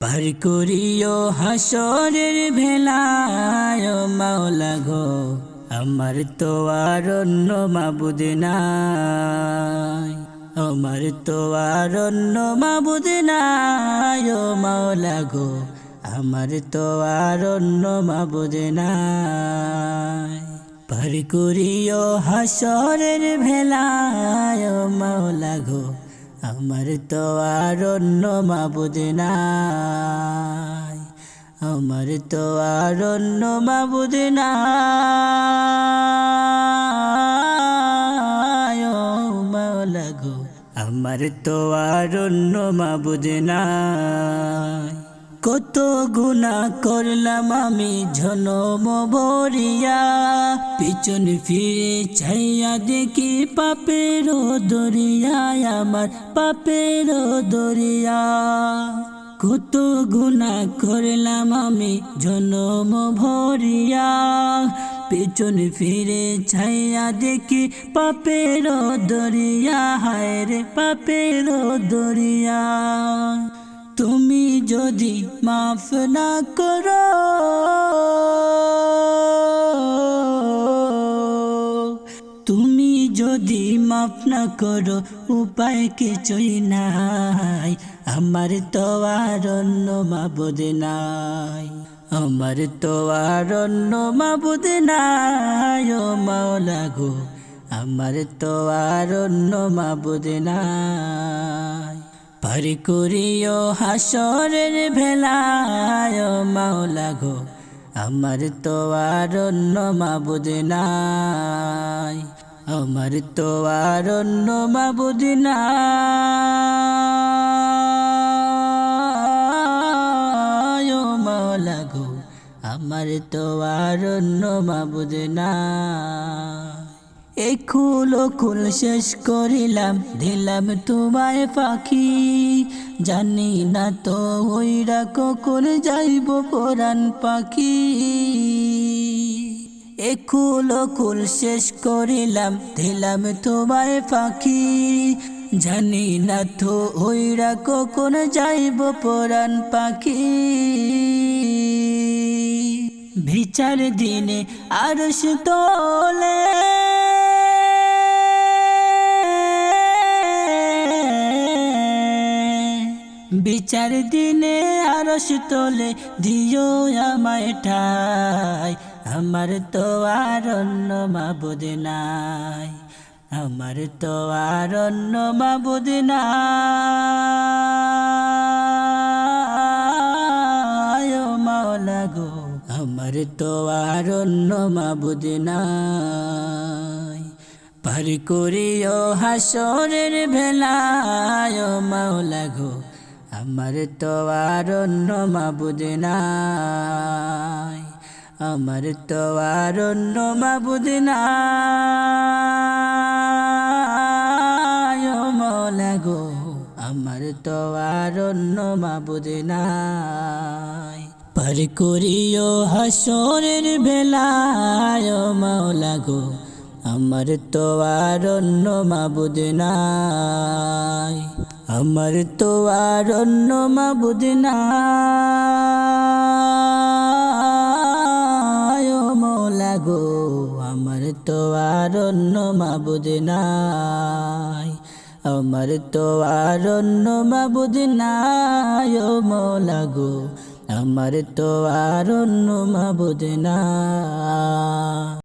পার করিও হাসরের ভেলায় মাওলা গো, আমার তো আর অন্য মাবুদ নাই। আমার তো আর অন্য মাবুদ নাই, ও মাওলা গো, আমার তো আর অন্য মাবুদ নাই। পার করিও হাসরের ভেলায় মাওলা গো আমার তো আর অন্য মাবুদ নাই। আমার তো আর অন্য মাবুদ নাই। ও মাওলা গো, আমার তো আর অন্য মাবুদ নাই। কত গুণা করলাম আমি ঝনম ভরিয়া পিছন ফিরে চাইয়া দেখি পাপের দরিয়ায় আমার পাপের দরিয়া। কত গুণা করলাম আমি জনম ভরিয়া পেছন ফিরে ছাইয়া দেখি পাপের দরিয়া, হায় রে পাপের দরিয়া। তুমি যদি মাফ না করো। তুমি যদি মাফ না করো, উপায় কিছুই নাই। আমার তো আর অন্য মাবুদ নাই। আমার তো আর অন্য মাবুদ নাই। ও মাওলা গো, আমার তো আর অন্য মাবুদ নাই। পার করিও হাসরের ভেলায় মাওলা গো, আমার তো আর অন্য মাবুদ নাই। আমার তো আর অন্য মাবুদ নাই। মাওলা গো, আমার তো আর অন্য মাবুদ নাই। এই কুল শেষ করিলাম, দিলাম তোমায় পাখি। জানি না তো ওইরা কখন যাইব পরাণ পাখি। এ কুল কুল শেষ করিলাম, দিলাম তোমায় পাখি। জানি না তো ওইরা কখন যাইব পরাণ পাখি। বিচার দিনে আর তোলে বিচার দিনে আরশ তোলে, দিও আমায় ঠাই। আমার তো আর অন্য মাবুদ নাই। আমার তো আর অন্য মাবুদ নাই। ও মাওলা গো, আমার তো আর অন্য মাবুদ নাই। পার করিও হাসরের ভেলায় মাওলা গো আমার তো আর অন্য মাবুদ নাই। আমার তো আর অন্য মাবুদ নাই। ও মাওলা গো, আমার তো আর অন্য মাবুদ নাই। পার করিও হাসরের বেলায়, ও মাওলা গো, আমার তো আর অন্য মাবুদ নাই। আমার তো আর অন্য মাবুদ নাই। ও গো, আমার তো আর অন্য মাবুদ নাই। আমার তো আর অন্য মাবুদ নাই। মৌলা গো, আমার তো আর অন্য মাবুদ না